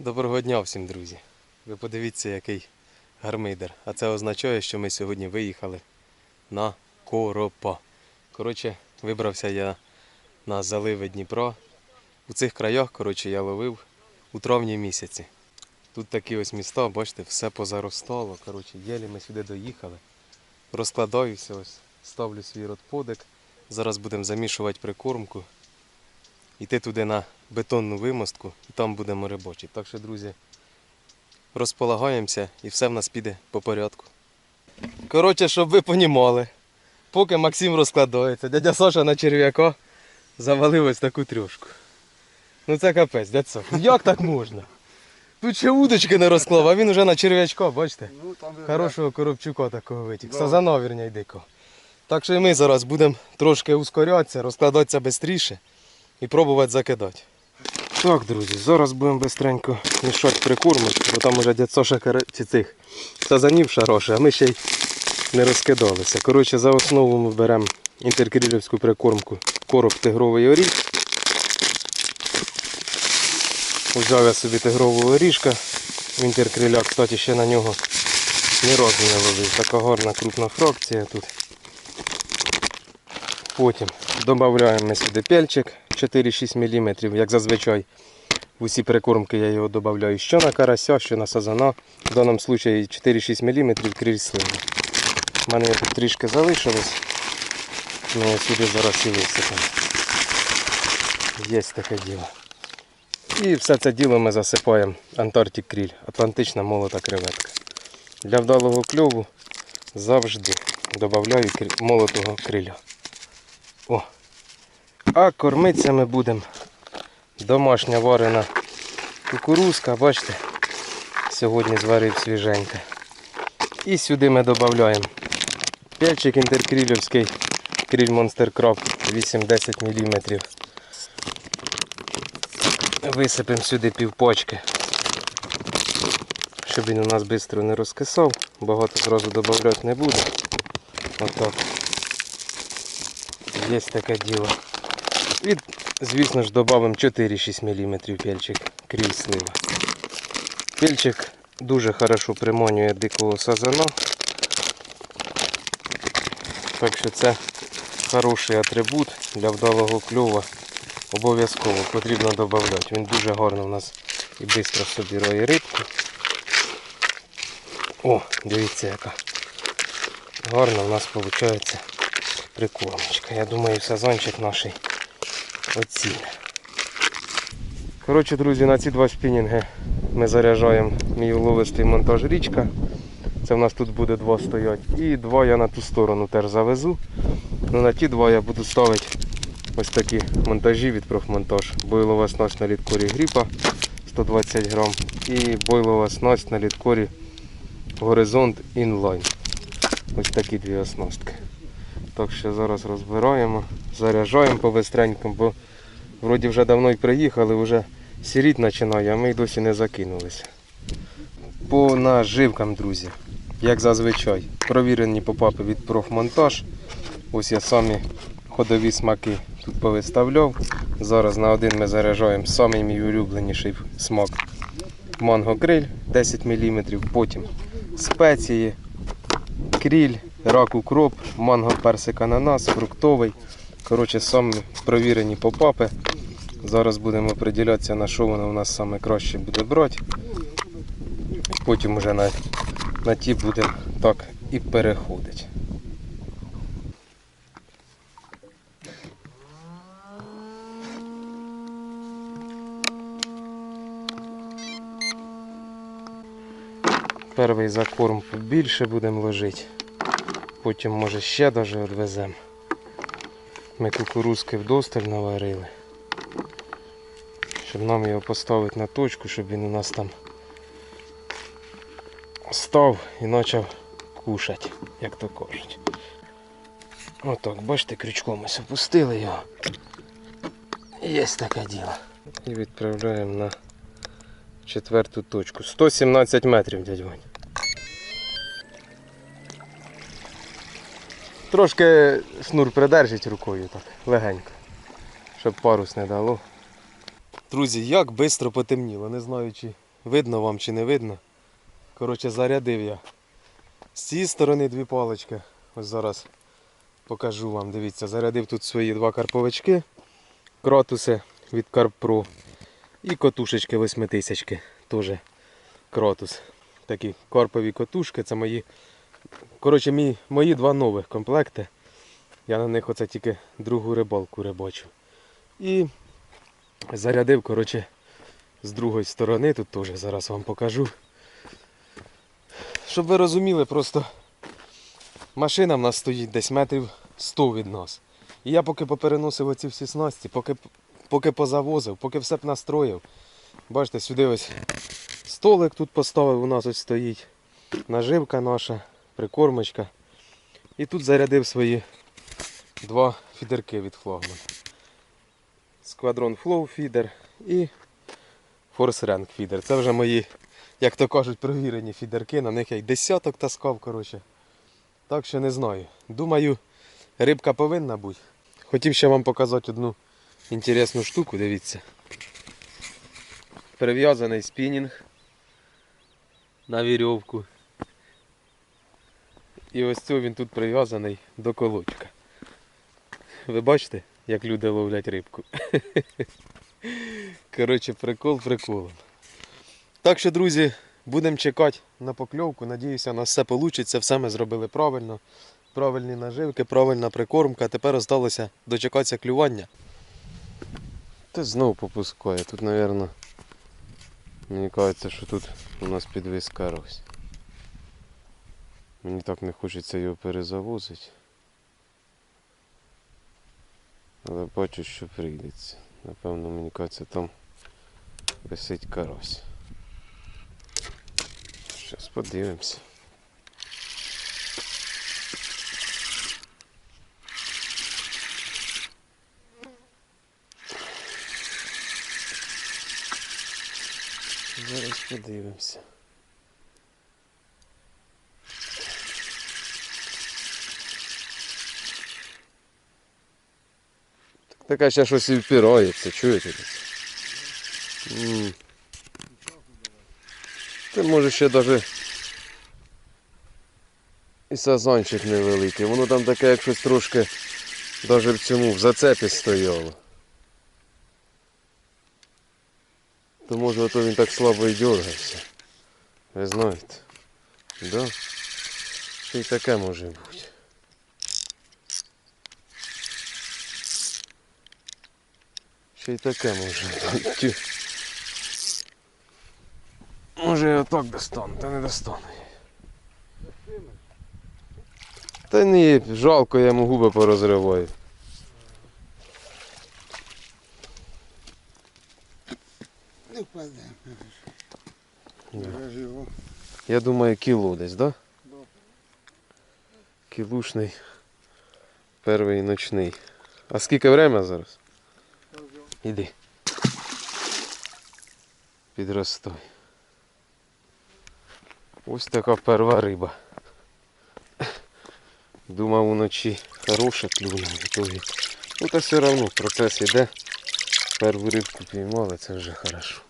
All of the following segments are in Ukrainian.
Доброго дня всім, друзі. Ви подивіться, який гармидер. А це означає, що ми сьогодні виїхали на коропа. Коротше, вибрався я на заливи Дніпра. У цих краях, коротше, я ловив у травні місяці. Тут такі ось міста, бачите, все позаростало. Коротше, єлі ми сюди доїхали. Розкладаюся, ось, ставлю свій родподик. Зараз будемо замішувати прикормку. Йти туди на бетонну вимостку і там будемо рибочити. Так що, друзі, розполагаємося і все в нас піде по порядку. Коротше, щоб ви понімали, поки Максим розкладається, дядя Саша на черв'яка завалив ось таку трьошку. Ну це капець, дядь Саша. Як так можна? Тут ще удочки не розклав, а він вже на черв'ячка, бачите? Ну, там Хорошого коробчука такого витік. Да. Сазана, вірня, дикого. Так що і ми зараз будемо трошки ускорятися, розкладатися швидше і пробувати закидати. Так, друзі, зараз будемо бистренько мішати прикормочку, бо там уже дядь цих сазанів шароше, а ми ще й не розкидалися. Коротше, за основу ми беремо інтеркрилівську прикормку короб тигровий оріг. Взяв я собі тигрового оріжка. Інтеркриля, кстати, ще на нього ні разу не ловив. Така гарна крупна фракція тут. Потім додаємо сюди пельчик 4-6 мм, як зазвичай. В усі прикормки я його додаю що на карася, що на сазана. В даному випадку 4-6 мм криль сливи. У мене тут трішки залишилось. Ми сюди зараз і висипемо. Є таке діло. І все це діло ми засипаємо Антарктик кріль, Атлантична молота креветка. Для вдалого кльову завжди додаю молотого криля. А кормитися ми будемо домашня варена кукурузка, бачите, сьогодні зварив свіженька. І сюди ми додаємо пельчик інтеркрілівський, кріль Monster Crab 8-10 мм. Висипемо сюди півпочки, щоб він у нас швидко не розкисав. Багато зразу додавати не буду. Отак. Є таке діло. І, звісно ж, додамо 4-6 мм пельчик кріль слива. Пельчик дуже хорошо приманює дикого сазана. Так що це хороший атрибут для вдалого кльова. Обов'язково потрібно додати. Він дуже гарно у нас і швидко собирає рибку. О, дивіться яка. Гарно у нас виходить прикормочка. Я думаю, сезончик наш оціне. Коротше, друзі, на ці два спінінги ми заряджаємо мій уловистий монтаж річка. Це в нас тут буде два стоять. І два я на ту сторону теж завезу. Ну, на ті два я буду ставити ось такі монтажі від профмонтаж. Бойлова снасть на літкорі гріпа 120 грам і бойлова снасть на літкорі Горизонт інлайн. Ось такі дві оснастки. Так що зараз розбираємо, заряджаємо по бо вроді вже давно й приїхали, вже сіріть починає, а ми й досі не закинулися. По наживкам, друзі, як зазвичай, провірені попапи від профмонтаж. Ось я самі ходові смаки тут повиставляв. Зараз на один ми заряджаємо самий мій улюбленіший смак манго гриль 10 мм, потім спеції, кріль, рак укроп, манго персик ананас, фруктовий. Коротше, самі провірені попапи. Зараз будемо приділятися на що воно у нас саме краще буде брати. Потім вже на, на ті будемо так і переходити. Перший закорм побільше будемо ложити. Потім може ще навіть відвеземо. Ми кукурузки вдосталь наварили. Щоб нам його поставити на точку, щоб він у нас там став і почав кушати, як то кажуть. Отак, бачите, крючком ось опустили його. Є таке діло. І відправляємо на четверту точку. 117 метрів, дядь Вань. Трошки шнур придержить рукою так, легенько, щоб парус не дало. Друзі, як швидко потемніло, не знаю, чи видно вам чи не видно. Коротше, зарядив я. З цієї сторони дві палички. Ось зараз покажу вам. Дивіться, зарядив тут свої два карповички, кротуси від Pro і котушечки восьмитисячки. Теж кротус. Такі карпові котушки. Це мої. Коротше, мій, мої два нових комплекти. Я на них оце тільки другу рибалку рибачу. І зарядив, коротше, з другої сторони, тут теж зараз вам покажу. Щоб ви розуміли, просто машина в нас стоїть десь метрів 100 від нас. І я поки попереносив оці всі снасті, поки, поки позавозив, поки все б настроїв. Бачите, сюди ось столик тут поставив, у нас ось стоїть. Наживка наша, прикормочка. І тут зарядив свої два фідерки від флагмана. Squadron Flow Feeder і Force Rank Feeder. Це вже мої, як то кажуть, провірені фідерки. На них я й десяток таскав, коротше. Так що не знаю. Думаю, рибка повинна бути. Хотів ще вам показати одну інтересну штуку, дивіться. Прив'язаний спінінг на вірьовку. І ось цього він тут прив'язаний до колочка. Ви бачите, як люди ловлять рибку? Коротше, прикол приколом. Так що, друзі, будемо чекати на покльовку. Надіюся, у нас все вийде, все ми зробили правильно. Правильні наживки, правильна прикормка. Тепер осталося дочекатися клювання. Та знову попускає. Тут, мабуть, мені кажеться, що тут у нас підвис карось. Мені так не хочеться його перезавозити. Але бачу, що прийдеться. Напевно, мені кажеться, там висить карась. Зараз подивимося. Зараз подивимося. Така ще щось і впирається, чуєте? Це може ще навіть і сазанчик невеликий. Воно там таке як щось трошки навіть в цьому в зацепі стояло. То може ото він так слабо і дергався. Ви знаєте. Да? Ще й таке може бути. Ще й таке може. Може я отак достану, та не достану. Та ні, жалко, я йому губи порозриваю. Не впаде. Да. Я думаю, кіло десь, да? Да. Кілушний. Перший ночний. А скільки время зараз? Іди. Підростой. Ось така перва риба. Думав уночі хороша клюна готові. Ну та все одно процес іде. Перву рибку піймали, це вже хорошо.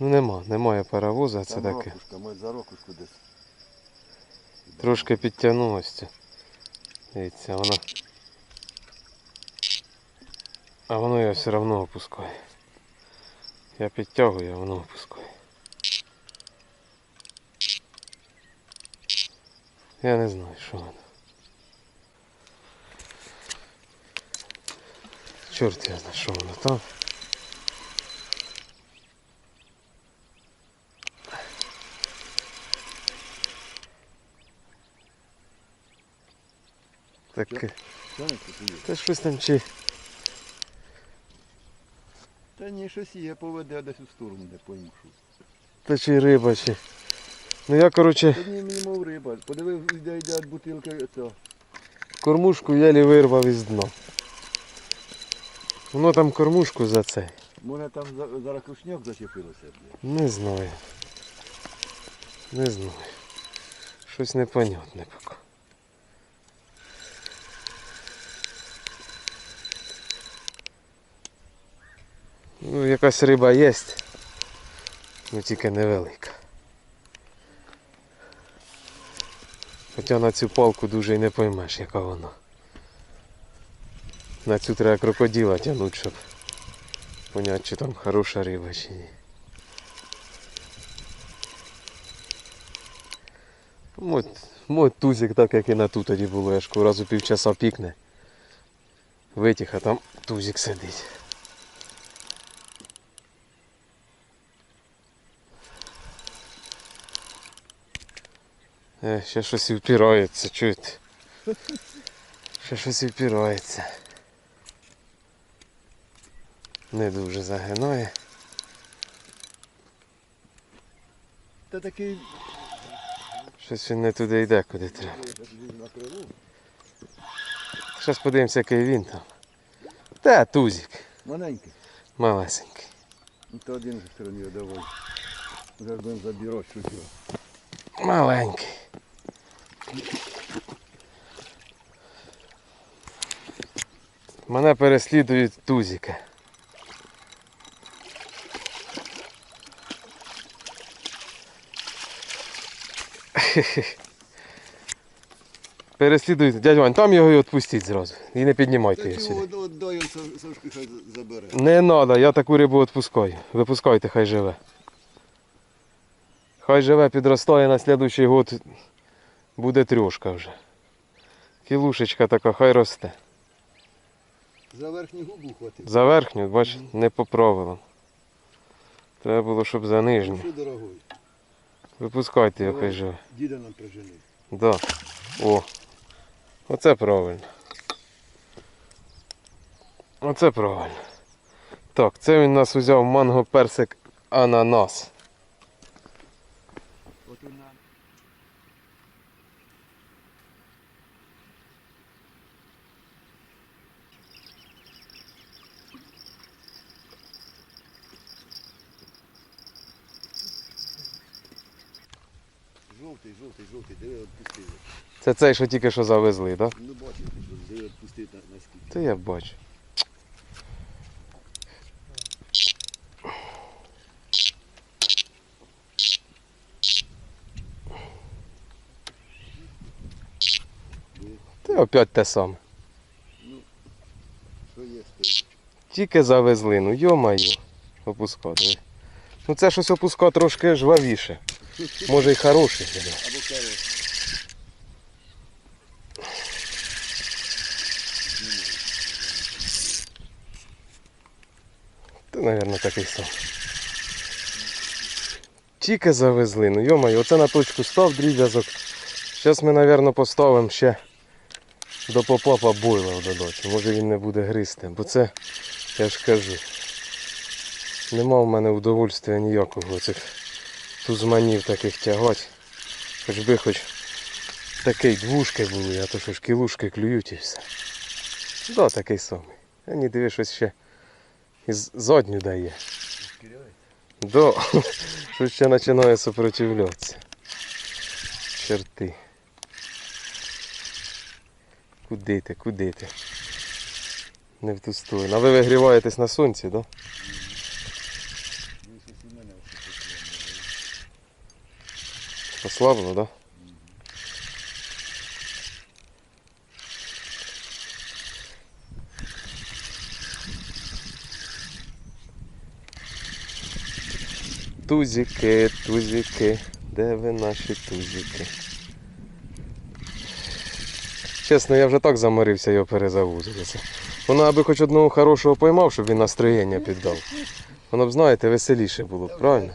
Ну нема, немає паровоза, це Там таке. рокушка, ми за рокушку десь. Трошки підтягнулося. Дивіться, воно. А воно його все одно опускає. Я підтягую, а воно опускає. Я не знаю, що воно. Чорт я знаю, що воно там. Таке. Та щось там чи. Та ні, щось є, поведе десь у сторону, не пойму що. Та чи риба, чи. Ну я, коротше, Та ні, мені мов риба. Подивив, йде, йде від бутилки, це. кормушку єлі вирвав із дна. Воно там кормушку за це. Може там за- зараз крушняк зачепилося. Не знаю. Не знаю. Щось непонятне поки. Ну, якась риба є, ну тільки невелика. Хоча на цю палку дуже і не поймеш, яка вона. На цю треба крокодила тягнути, щоб поняти, чи там хороша риба чи ні. Мой, мой тузик так, як і на ту тоді було, я ж кажу, раз у півчаса пікне. Витяг, а там тузик сидить. Е, ще щось і впирається, чуєте? Ще щось і впирається. Не дуже загинає. Та такий Щось він не туди йде, куди треба. Зараз подивимося, який він там. Та тузик, Маленький. малесенький. Ну то один же стороні давай. Зараз будемо його. Маленький. Мене переслідують тузики. Переслідують. Дядь Вань, там його і відпустіть зразу. І не піднімайте його сюди. забере. Не треба, я таку рибу відпускаю. Випускайте, хай живе. Хай живе, підростає на слідуючий год буде трьошка вже. Кілушечка така, хай росте. За верхню губу хватить. За верхню, бач, не по правилам. Треба було, щоб за нижню. Що дорогой? Випускайте хай живе. Діда нам приженив. Да. О. Оце правильно. Оце правильно. Так, це він нас узяв манго персик ананас. Це цей, що тільки що завезли, так? Ну бачиш, що диви відпустити на, скільки. Це я бачу. Це опять те саме. Ну, Що є стоїть? Тільки завезли, ну йо-майо. Опуска, диви. Ну це щось опуска трошки жвавіше. Може й хороший. Або керос. Та, мабуть, такий сам. Тільки завезли, ну йо-майо, оце на точку став дріб'язок. Зараз ми, мабуть, поставимо ще до попапа бойла додати. Може він не буде гризти, бо це, я ж кажу, нема в мене удовольствия ніякого цих тузманів таких тягати. Хоч би хоч такий двушки були, а то що ж кілушки клюють і все. Да, такий самий. А ні, диви, щось ще і задню дає. Да, що ще починає сопротивлятися. Черти. Куди ти, куди ти? Не в ту сторону. А ви вигріваєтесь на сонці, так? Да? Послабло, так? Да? Тузики, тузики, де ви наші тузики? Чесно, я вже так заморився його перезавозити. Воно аби хоч одного хорошого поймав, щоб він настроєння піддав. Воно б, знаєте, веселіше було б, правильно?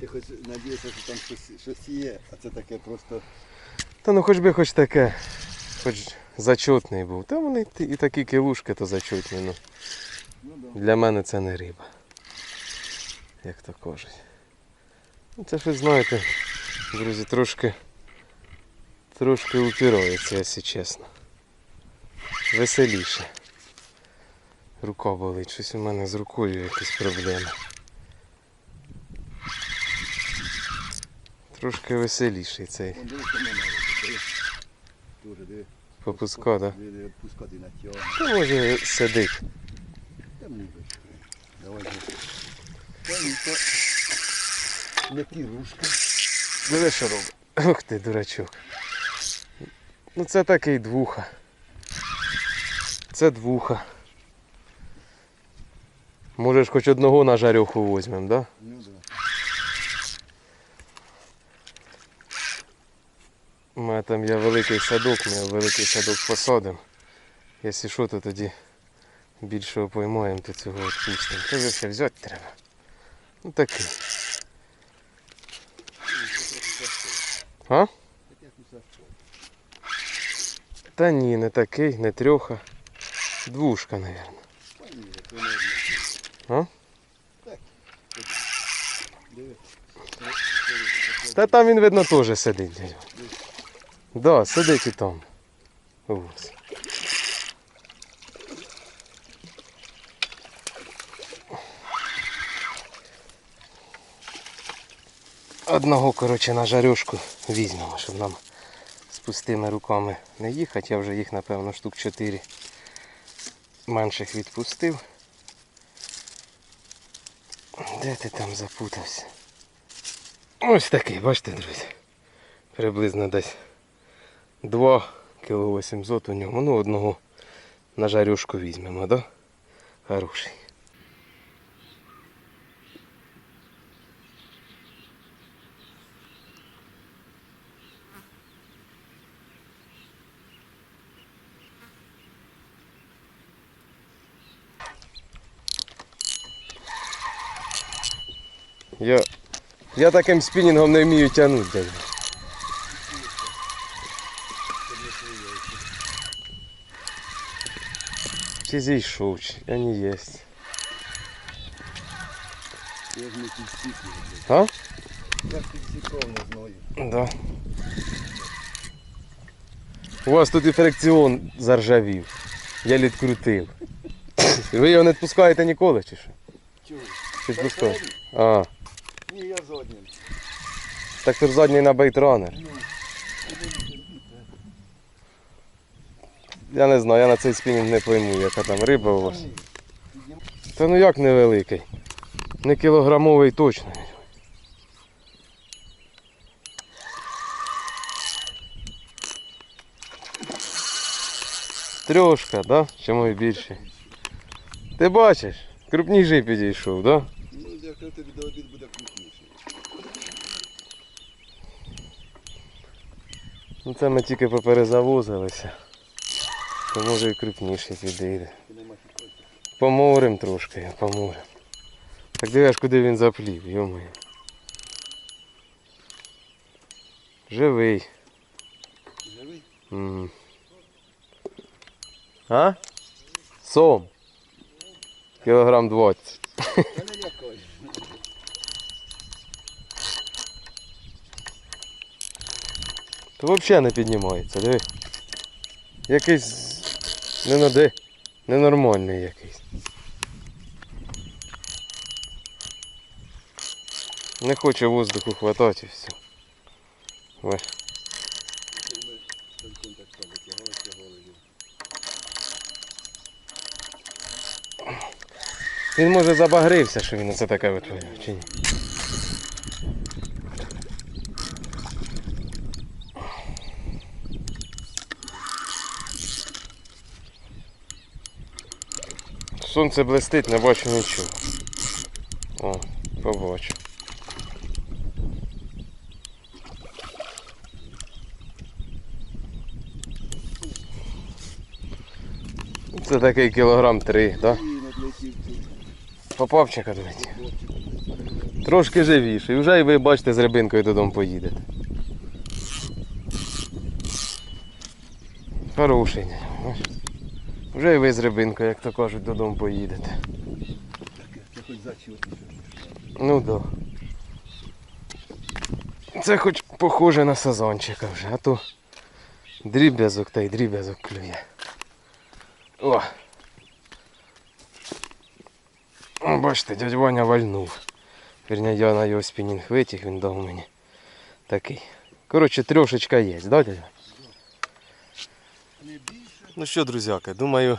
Ти хоч надієшся, що там щось, щось є, а це таке просто. Та ну хоч би хоч таке, хоч зачетний був. Та вони і такі кілушки, то зачетні. Ну. Ну да. Для мене це не риба. Як то кажуть. Ну, це щось, знаєте, друзі, трошки. Трошки упирається, якщо чесно. Веселіше. Рука болить, щось у мене з рукою якісь проблеми. Трошки веселіший цей. Попуска, да? На тягне. Та може сидить. Давай. Ні, не пірушка. Диви, що робить. Ух ти, дурачок. Ну це такий двуха. Це двуха. Може ж хоч одного на жарюху візьмемо, да? Ну да. У мене там є великий садок, ми великий садок посадимо. Якщо що, то тоді більшого поймаємо, то цього відпустимо. Та вже ще взяти треба. Ну. А? Таке кусачко. Та ні, не такий, не трьоха. Двушка, мабуть. А? Та там він, видно, теж сидить. Да, сидить і там. Ось. Одного, коротше, на жарюшку візьмемо, щоб нам з пустими руками не їхати. Я вже їх, напевно, штук 4 менших відпустив. Де ти там запутався? Ось такий, бачите, друзі. Приблизно десь 2 кг 800 у ньому. Ну, одного на жарюшку візьмемо, да? Хороший. Я, я таким спінінгом не вмію тягнути. Чи зійшов, чи я не єсть. Я ж не підсікую. А? Я ж не знаю. Да. У вас тут і фрикціон заржавів. Я відкрутив. Ви його не відпускаєте ніколи, чи що? Чого? Відпускаєте? А, Ні, я заднім. так ж задній на бейтранер. Я не знаю, я на цей спінінг не пойму, яка там риба у вас. Та ну як невеликий? Не кілограмовий точно. Трьошка, да? Чому і більше. Ти бачиш, крупніший підійшов, да? Ну, якщо тобі до обід буде крупніше. Ну це ми тільки поперезавозилися. То може і крупніший підійде. Поморим трошки, поморим. Так дивиш, куди він заплів, йомаю. Живий. Живий? М. А? Сом. Кілограм 20. Та не лякай. То взагалі не піднімається, диви. Якийсь не наде. Ненормальний якийсь. Не хоче воздуху хватати і все. Ой. Він може забагрився, що він оце таке витворяв, чи ні? Сонце блистить, не бачу нічого. О, побачу. Це такий кілограм три, так? Попавчика дивіться. Трошки живіший. Вже і ви бачите з рибинкою додому поїдете. Хороший. Вже і ви з рибинкою, як то кажуть, додому поїдете. Це хоч зачетніше. Ну да. Це хоч похоже на сазончика вже, а то дріб'язок та й дріб'язок клює. О! Бачите, дядь Ваня вальнув. Вірня, я на його спінінг витяг, він дав мені Такий. Коротше, трьошечка є, да, дядя? Не більше. Ну що, друзяки, думаю,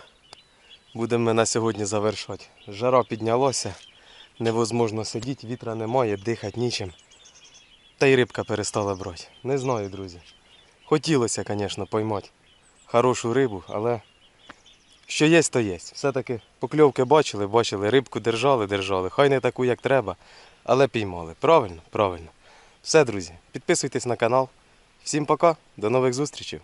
будемо на сьогодні завершати. Жара піднялася, невозможно сидіти, вітра немає, дихати нічим. Та й рибка перестала брати. Не знаю, друзі. Хотілося, звісно, поймати хорошу рибу, але що є, то є. Все-таки покльовки бачили, бачили, рибку держали, держали. Хай не таку, як треба, але піймали. Правильно? Правильно. Все, друзі, підписуйтесь на канал. Всім пока, до нових зустрічей.